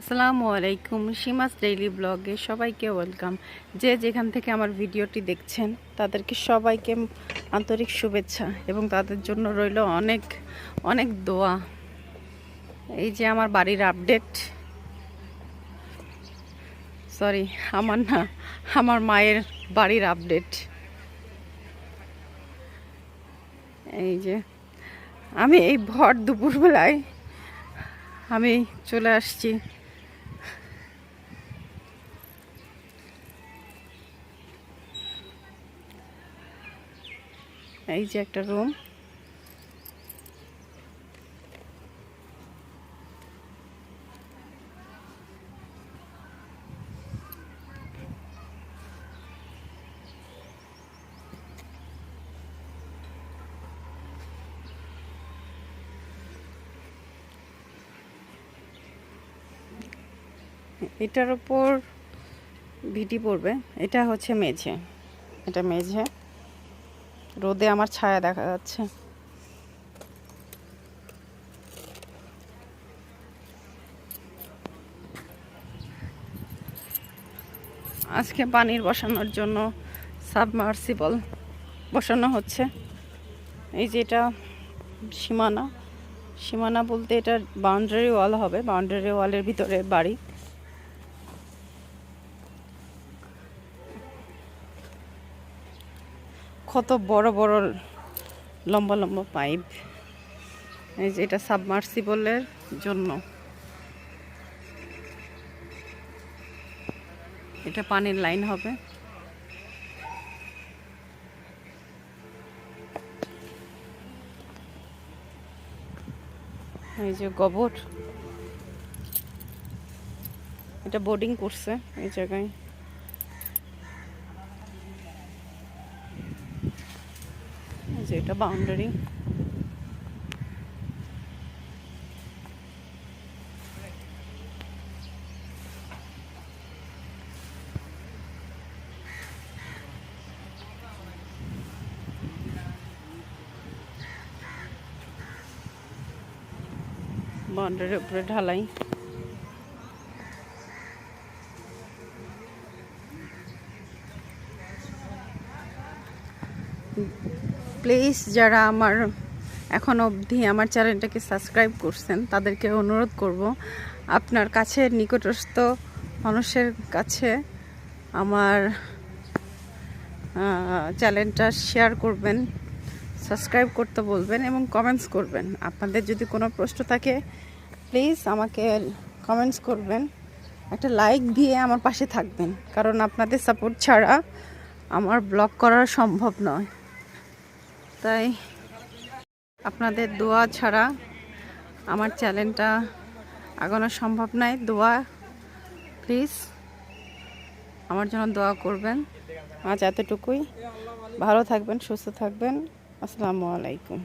আসসালামু আলাইকুম, সীমাস ডেইলি ব্লগে সবাইকে ওয়েলকাম। যে যেখান থেকে আমার ভিডিওটি দেখছেন, তাদেরকে সবাইকে আন্তরিক শুভেচ্ছা এবং তাদের জন্য রইল অনেক অনেক দোয়া। এই যে আমার বাড়ির আপডেট। সরি, আমার না, আমার মায়ের বাড়ির আপডেট। এই যে, আমি এই ভর দুপুরবেলায় আমি চলে আসছি। এই যে একটা রুম। এটার উপর ভিটি পড়বে। এটা হচ্ছে মেঝে। এটা মেঝে। রোদে আমার ছায়া দেখা যাচ্ছে। আজকে পানির বসানোর জন্য সাবমার্সিবল বসানো হচ্ছে। এই যে এটা সীমানা। সীমানা বলতে এটা বাউন্ডারি ওয়াল হবে। বাউন্ডারি ওয়ালের ভিতরে বাড়ি। কত বড় বড় লম্বা লম্বা পাইপ। এই যে এটা সাবমার্সিবলের জন্য। এটা পানির লাইন হবে। এই যে গোবর। এটা বোর্ডিং করছে এই জায়গায়। এই যে এটা বাউন্ডারি বাউন্ডারির উপরে ঢালাই প্লিজ যারা আমার এখন অবধি আমার চ্যানেলটাকে সাবস্ক্রাইব করছেন, তাদেরকে অনুরোধ করব, আপনার কাছে নিকটস্থ মানুষের কাছে আমার চ্যানেলটা শেয়ার করবেন সাবস্ক্রাইব করতে বলবেন এবং কমেন্টস করবেন। আপনাদের যদি কোনো প্রশ্ন থাকে প্লিজ আমাকে কমেন্টস করবেন। একটা লাইক দিয়ে আমার পাশে থাকবেন, কারণ আপনাদের সাপোর্ট ছাড়া আমার ব্লগ করা সম্ভব নয়। তাই আপনাদের দোয়া ছাড়া আমার চ্যানেলটা আগানো সম্ভব নয়। দোয়া প্লিজ আমার জন্য দোয়া করবেন। আজ এতটুকুই। ভালো থাকবেন, সুস্থ থাকবেন। আসসালামু আলাইকুম।